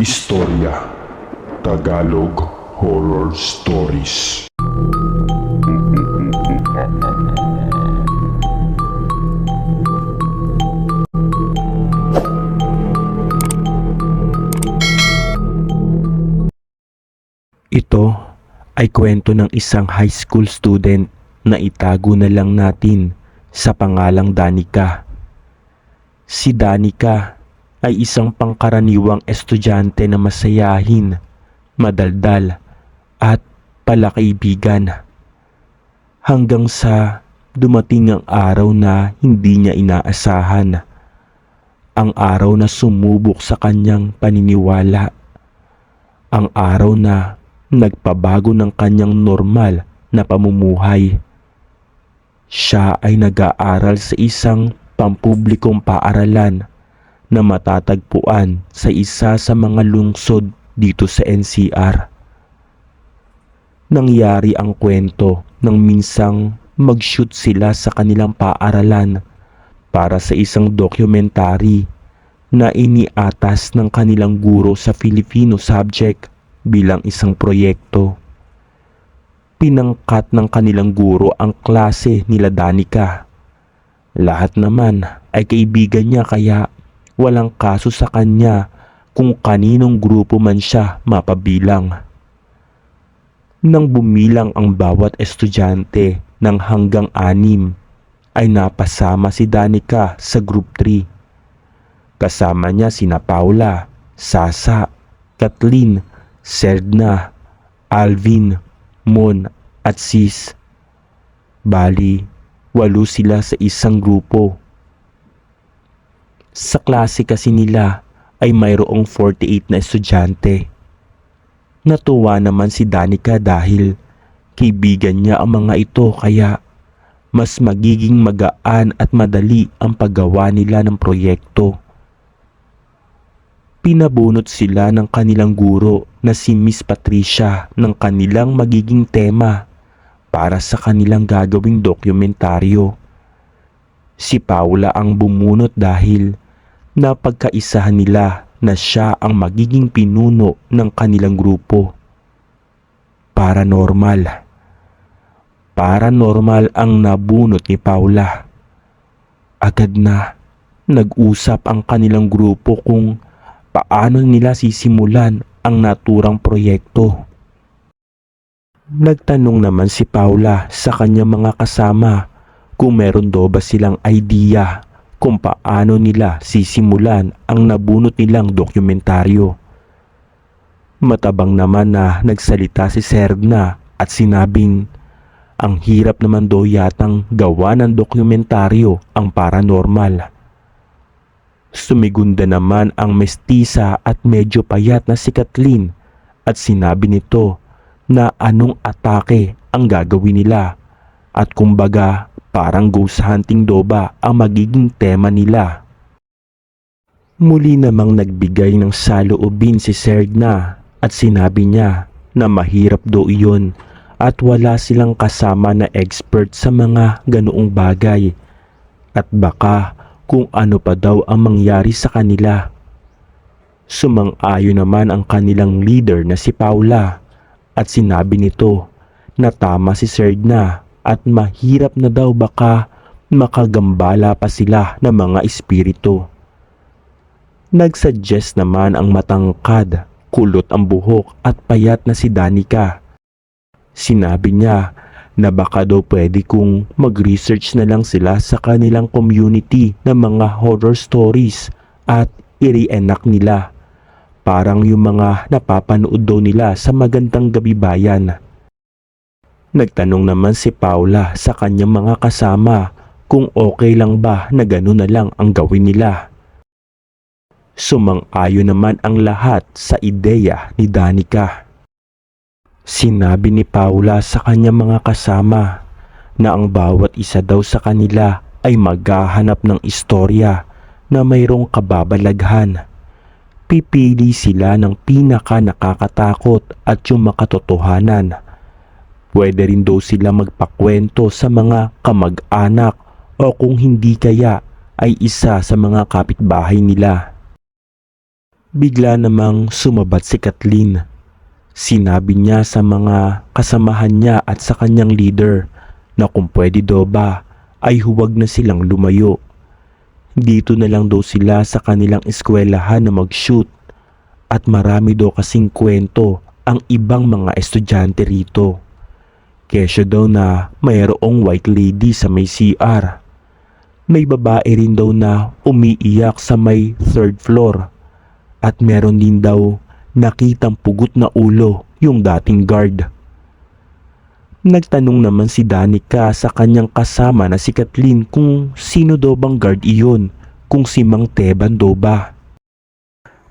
Istorya Tagalog Horror Stories Ito ay kwento ng isang high school student na itago na lang natin sa pangalang Danica. Si Danica ay isang pangkaraniwang estudyante na masayahin, madaldal at palakaibigan. Hanggang sa dumating ang araw na hindi niya inaasahan. Ang araw na sumubok sa kanyang paniniwala. Ang araw na nagpabago ng kanyang normal na pamumuhay. Siya ay nag-aaral sa isang pampublikong paaralan na matatagpuan sa isa sa mga lungsod dito sa NCR. Nangyari ang kwento nang minsang mag-shoot sila sa kanilang paaralan para sa isang dokumentary na iniatas ng kanilang guro sa Filipino subject bilang isang proyekto. Pinangkat ng kanilang guro ang klase nila Danica. Lahat naman ay kaibigan niya kaya walang kaso sa kanya kung kaninong grupo man siya mapabilang. Nang bumilang ang bawat estudyante ng hanggang anim, ay napasama si Danica sa group 3. Kasama niya sina Paula, Sasa, Kathleen, Serdna, Alvin, Mon at Sis. Bali, walo sila sa isang grupo. Sa klase kasi nila ay mayroong 48 na estudyante. Natuwa naman si Danica dahil kaibigan niya ang mga ito kaya mas magiging magaan at madali ang paggawa nila ng proyekto. Pinabunot sila ng kanilang guro na si Miss Patricia ng kanilang magiging tema para sa kanilang gagawing dokumentaryo. Si Paula ang bumunot dahil napagkaisahan nila na siya ang magiging pinuno ng kanilang grupo. Paranormal. Paranormal ang nabunot ni Paula. Agad na nag-usap ang kanilang grupo kung paano nila sisimulan ang naturang proyekto. Nagtanong naman si Paula sa kanyang mga kasama kung meron daw ba silang idea kung paano nila sisimulan ang nabunot nilang dokumentaryo. Matabang naman na nagsalita si Serna at sinabing ang hirap naman daw yatang gawa ng dokumentaryo ang paranormal. Sumigunda naman ang mestisa at medyo payat na si Kathleen at sinabi nito na anong atake ang gagawin nila at kumbaga parang ghost hunting daw ba ang magiging tema nila. Muli namang nagbigay ng saloobin si Sergna at sinabi niya na mahirap daw iyon at wala silang kasama na expert sa mga ganoong bagay at baka kung ano pa daw ang mangyari sa kanila. Sumang-ayo naman ang kanilang leader na si Paula at sinabi nito na tama si Sergna at mahirap na daw baka makagambala pa sila ng mga espiritu. Nagsuggest naman ang matangkad, kulot ang buhok at payat na si Danica. Sinabi niya na baka daw pwede kung mag-research na lang sila sa kanilang community ng mga horror stories at i-reenact nila. Parang yung mga napapanood daw nila sa magandang gabi bayan. Nagtanong naman si Paula sa kanyang mga kasama kung okay lang ba na gano'n na lang ang gawin nila. Sumang-ayon naman ang lahat sa ideya ni Danica. Sinabi ni Paula sa kanyang mga kasama na ang bawat isa daw sa kanila ay maghahanap ng istorya na mayroong kababalaghan. Pipili sila ng pinaka nakakatakot at yung makatotohanan. Pwede rin daw sila magpakwento sa mga kamag-anak o kung hindi kaya ay isa sa mga kapitbahay nila. Bigla namang sumabat si Kathleen. Sinabi niya sa mga kasamahan niya at sa kanyang leader na kung pwede daw ba ay huwag na silang lumayo. Dito na lang daw sila sa kanilang eskwelahan na mag-shoot at marami daw kasing kwento ang ibang mga estudyante rito. Kesyo daw na mayroong white lady sa may CR. May babae rin daw na umiiyak sa may third floor. At meron din daw nakitang pugot na ulo yung dating guard. Nagtanong naman si Danica sa kanyang kasama na si Kathleen kung sino daw bang guard iyon, kung si Mang Teban daw ba.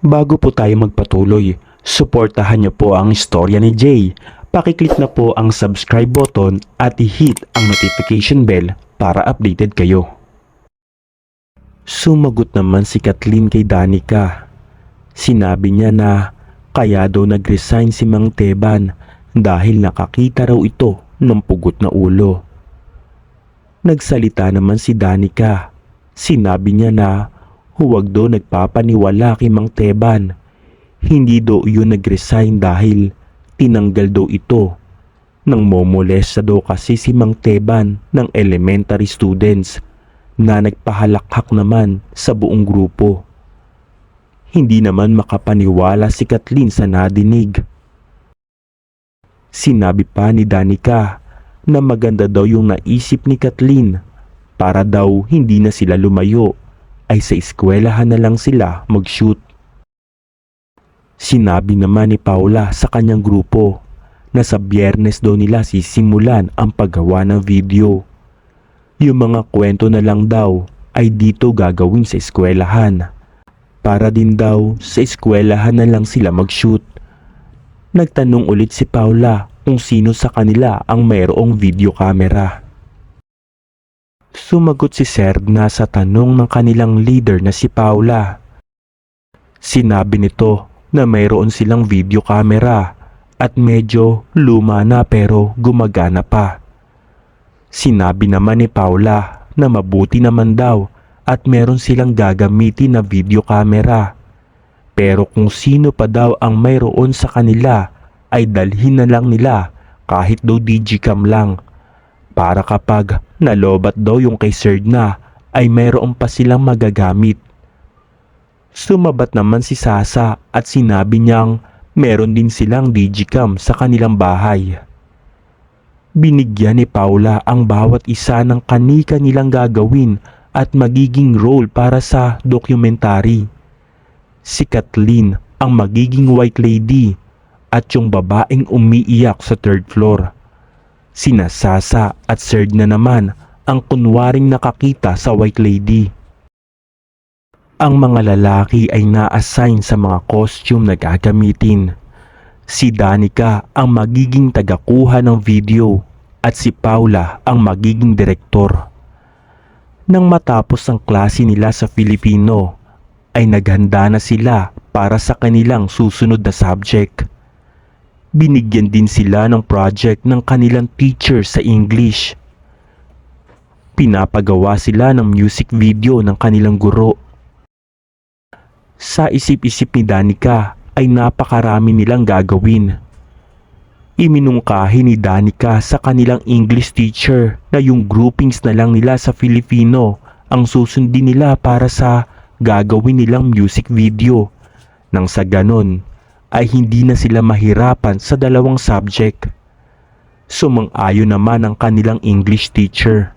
Bago po tayo magpatuloy, suportahan niyo po ang istorya ni Jay. Pakiclick na po ang subscribe button at i-hit ang notification bell para updated kayo. Sumagot naman si Kathleen kay Danica. Sinabi niya na kaya daw nag-resign si Mang Teban dahil nakakita raw ito ng pugot na ulo. Nagsalita naman si Danica. Sinabi niya na huwag daw nagpapaniwala kay Mang Teban. Hindi daw yun nag-resign dahil tinanggal daw ito. Nang momolesta daw kasi si Mang Teban ng elementary students na nagpahalakhak naman sa buong grupo. Hindi naman makapaniwala si Kathleen sa nadinig. Sinabi pa ni Danica na maganda daw yung naisip ni Kathleen para daw hindi na sila lumayo ay sa eskwelahan na lang sila mag-shoot. Sinabi naman ni Paula sa kanyang grupo na sa biyernes daw nila sisimulan ang paggawa ng video. Yung mga kwento na lang daw ay dito gagawin sa eskwelahan. Para din daw sa eskwelahan na lang sila mag-shoot. Nagtanong ulit si Paula kung sino sa kanila ang mayroong video camera. Sumagot si Serna sa tanong ng kanilang leader na si Paula. Sinabi nito na mayroon silang video camera at medyo luma na pero gumagana pa. Sinabi naman ni Paula na mabuti naman daw at meron silang gagamitin na video camera. Pero kung sino pa daw ang mayroon sa kanila ay dalhin na lang nila kahit daw digicam lang. Para kapag nalobat daw yung kay Serna ay mayroon pa silang magagamit. Sumabat naman si Sasa at sinabi niyang meron din silang digicam sa kanilang bahay. Binigyan ni Paula ang bawat isa ng kanika nilang gagawin at magiging role para sa dokumentary. Si Kathleen ang magiging white lady at yung babaeng umiiyak sa third floor. Sina Sasa at Serge na naman ang kunwaring nakakita sa white lady. Ang mga lalaki ay na-assign sa mga costume na gagamitin. Si Danica ang magiging tagakuha ng video at si Paula ang magiging direktor. Nang matapos ang klase nila sa Filipino, ay naghanda na sila para sa kanilang susunod na subject. Binigyan din sila ng project ng kanilang teacher sa English. Pinapagawa sila ng music video ng kanilang guro. Sa isip-isip ni Danica ay napakarami nilang gagawin. Iminungkahi ni Danica sa kanilang English teacher na yung groupings na lang nila sa Filipino ang susundin nila para sa gagawin nilang music video. Nang sa ganon ay hindi na sila mahirapan sa dalawang subject. Sumang-ayon naman ang kanilang English teacher.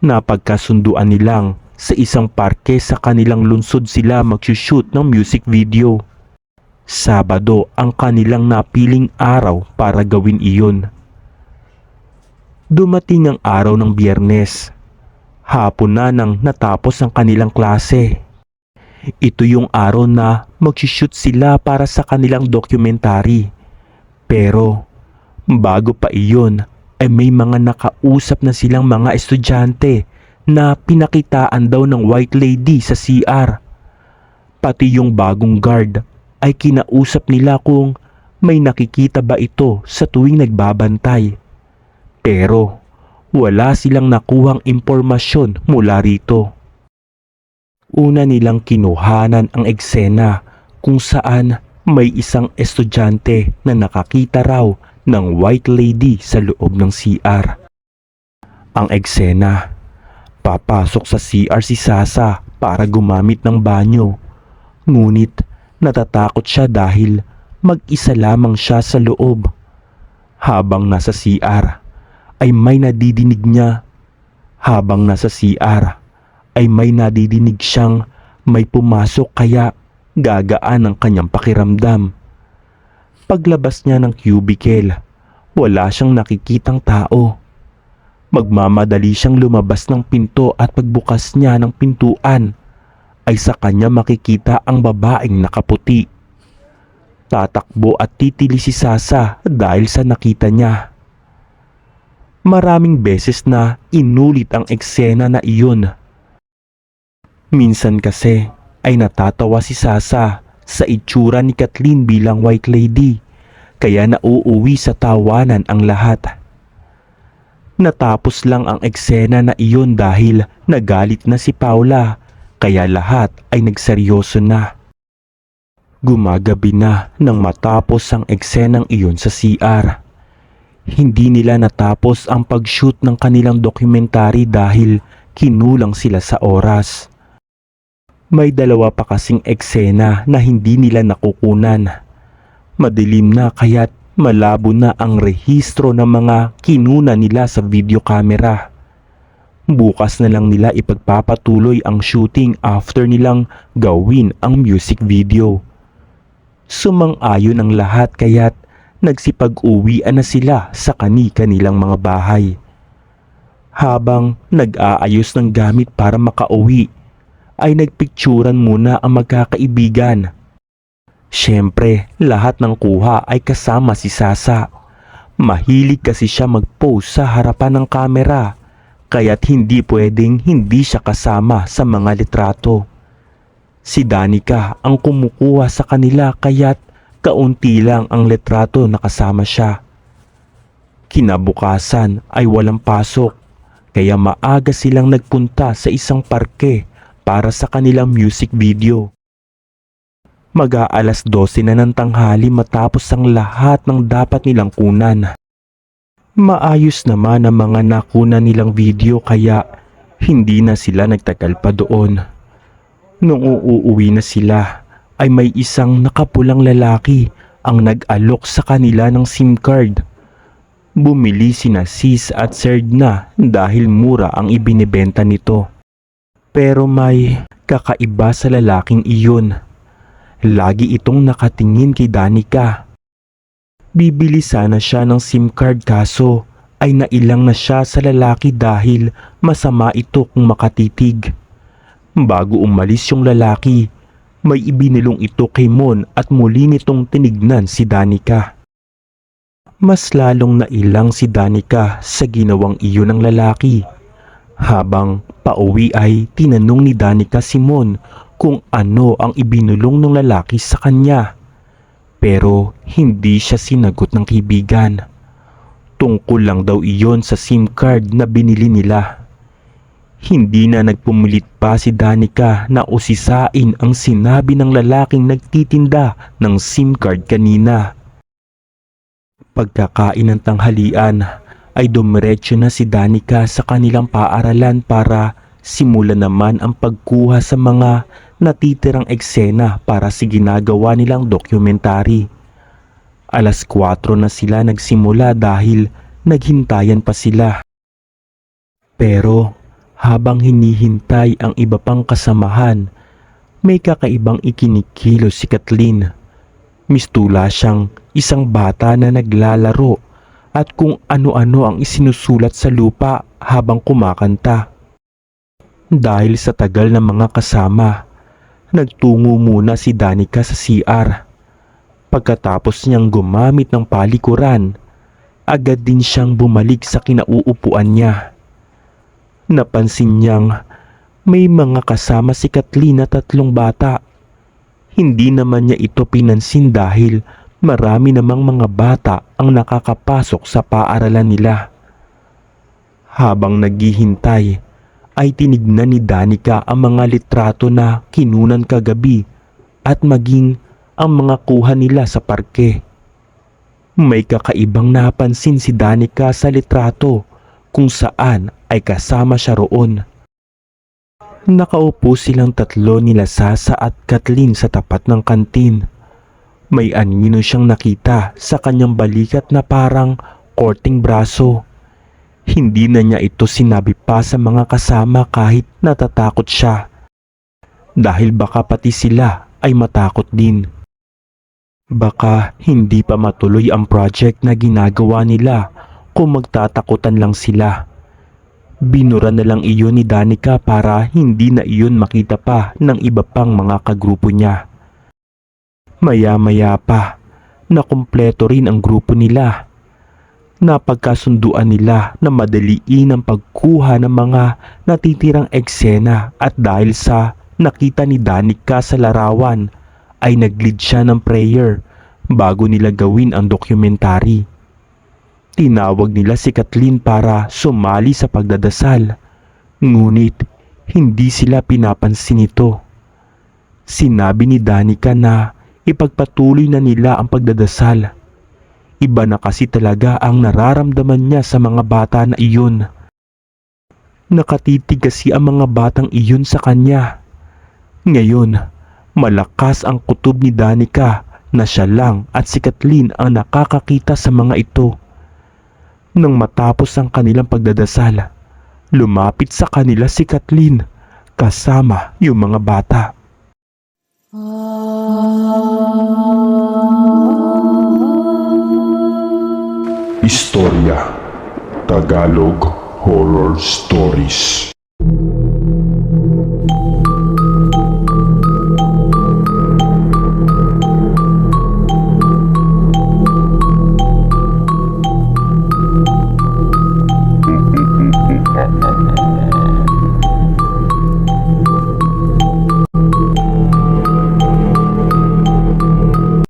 Napagkasunduan nilang sa isang parke sa kanilang lungsod sila magsushoot ng music video. Sabado ang kanilang napiling araw para gawin iyon. Dumating ang araw ng biyernes. Hapon na nang natapos ang kanilang klase. Ito yung araw na magsushoot sila para sa kanilang dokumentary. Pero bago pa iyon ay may mga nakausap na silang mga estudyante na pinakitaan daw ng white lady sa CR. Pati yung bagong guard ay kinausap nila kung may nakikita ba ito sa tuwing nagbabantay. Pero wala silang nakuhang impormasyon mula rito. Una nilang kinuhanan ang eksena kung saan may isang estudyante na nakakita raw ng white lady sa loob ng CR. Ang eksena, papasok sa CR si Sasa para gumamit ng banyo. Ngunit natatakot siya dahil mag-isa lamang siya sa loob. Habang nasa CR ay may nadidinig niya. Habang nasa CR ay may nadidinig siyang may pumasok kaya gagaan ang kanyang pakiramdam. Paglabas niya ng cubicle, wala siyang nakikitang tao. Magmamadali siyang lumabas ng pinto at pagbukas niya ng pintuan ay sa kanya makikita ang babaeng nakaputi. Tatakbo at titili si Sasa dahil sa nakita niya. Maraming beses na inulit ang eksena na iyon. Minsan kasi ay natatawa si Sasa sa itsura ni Kathleen bilang white lady kaya nauuwi sa tawanan ang lahat. Natapos lang ang eksena na iyon dahil nagalit na si Paula kaya lahat ay nagseryoso na. Gumagabi na nang matapos ang eksenang iyon sa CR. Hindi nila natapos ang pag-shoot ng kanilang dokumentary dahil kinulang sila sa oras. May dalawa pa kasing eksena na hindi nila nakukunan. Madilim na kaya't malabo na ang rehistro ng mga kinuna nila sa video camera. Bukas na lang nila ipagpapatuloy ang shooting after nilang gawin ang music video. Sumang-ayon ang lahat kaya't nagsipag-uwian na sila sa kani-kanilang mga bahay. Habang nag-aayos ng gamit para makauwi, ay nagpicturan muna ang magkakaibigan. Siyempre, lahat ng kuha ay kasama si Sasa. Mahilig kasi siya mag-pose sa harapan ng kamera, kaya't hindi pwedeng hindi siya kasama sa mga litrato. Si Danica ang kumukuha sa kanila kaya't kaunti lang ang litrato na kasama siya. Kinabukasan ay walang pasok kaya maaga silang nagpunta sa isang parke para sa kanilang music video. Mag-aalas 12 na ng tanghali matapos ang lahat ng dapat nilang kunan. Maayos naman ang mga nakunan nilang video kaya hindi na sila nagtagal pa doon. Nung uuwi na sila ay may isang nakapulang lalaki ang nag-alok sa kanila ng SIM card. Bumili sina Sis at Serdna dahil mura ang ibinibenta nito. Pero may kakaiba sa lalaking iyon. Lagi itong nakatingin kay Danica. Bibili sana siya ng SIM card kaso ay nailang na siya sa lalaki dahil masama ito kung makatitig. Bago umalis yung lalaki, may ibinilong ito kay Mon at muli nitong tinignan si Danica. Mas lalong nailang si Danica sa ginawang iyon ng lalaki. Habang pauwi ay tinanong ni Danica si Mon kung ano ang ibinulong ng lalaki sa kanya. Pero hindi siya sinagot ng kaibigan. Tungkol lang daw iyon sa SIM card na binili nila. Hindi na nagpumulit pa si Danica na usisain ang sinabi ng lalaking nagtitinda ng SIM card kanina. Pagkakain ng tanghalian ay dumiretso na si Danica sa kanilang paaralan para simulan naman ang pagkuha sa mga natitirang eksena para sa ginagawa nilang dokumentary. Alas 4 na sila nagsimula dahil naghintayan pa sila. Pero habang hinihintay ang iba pang kasamahan, may kakaibang ikinikilos si Kathleen. Mistula siyang isang bata na naglalaro at kung ano-ano ang isinusulat sa lupa habang kumakanta. Dahil sa tagal ng mga kasama, nagtungo muna si Danica sa CR. Pagkatapos niyang gumamit ng palikuran, agad din siyang bumalik sa kinauupuan niya. Napansin niyang may mga kasama si Kathleen na tatlong bata. Hindi naman niya ito pinansin dahil marami namang mga bata ang nakakapasok sa paaralan nila. Habang naghihintay, ay tinignan ni Danica ang mga litrato na kinunan kagabi at maging ang mga kuha nila sa parke. May kakaibang napansin si Danica sa litrato kung saan ay kasama siya roon. Nakaupo silang tatlo nila Sasa at Kathleen sa tapat ng kantin. May anino siyang nakita sa kanyang balikat na parang korting braso. Hindi na niya ito sinabi pa sa mga kasama kahit natatakot siya. Dahil baka pati sila ay matakot din. Baka hindi pa matuloy ang project na ginagawa nila kung magtatakutan lang sila. Binura na lang iyon ni Danica para hindi na iyon makita pa ng iba pang mga kagrupo niya. Maya-maya pa, nakumpleto rin ang grupo nila. Napagkasunduan nila na madaliin ang pagkuha ng mga natitirang eksena at dahil sa nakita ni Danica sa larawan ay nag-lead siya ng prayer bago nila gawin ang dokumentary. Tinawag nila si Kathleen para sumali sa pagdadasal. Ngunit hindi sila pinapansin ito. Sinabi ni Danica na ipagpatuloy na nila ang pagdadasal. Iba na kasi talaga ang nararamdaman niya sa mga bata na iyon. Nakatitig kasi ang mga batang iyon sa kanya. Ngayon, malakas ang kutob ni Danica na siya lang at si Kathleen ang nakakakita sa mga ito. Nang matapos ang kanilang pagdadasal, lumapit sa kanila si Kathleen kasama yung mga bata. Istorya Tagalog Horror Stories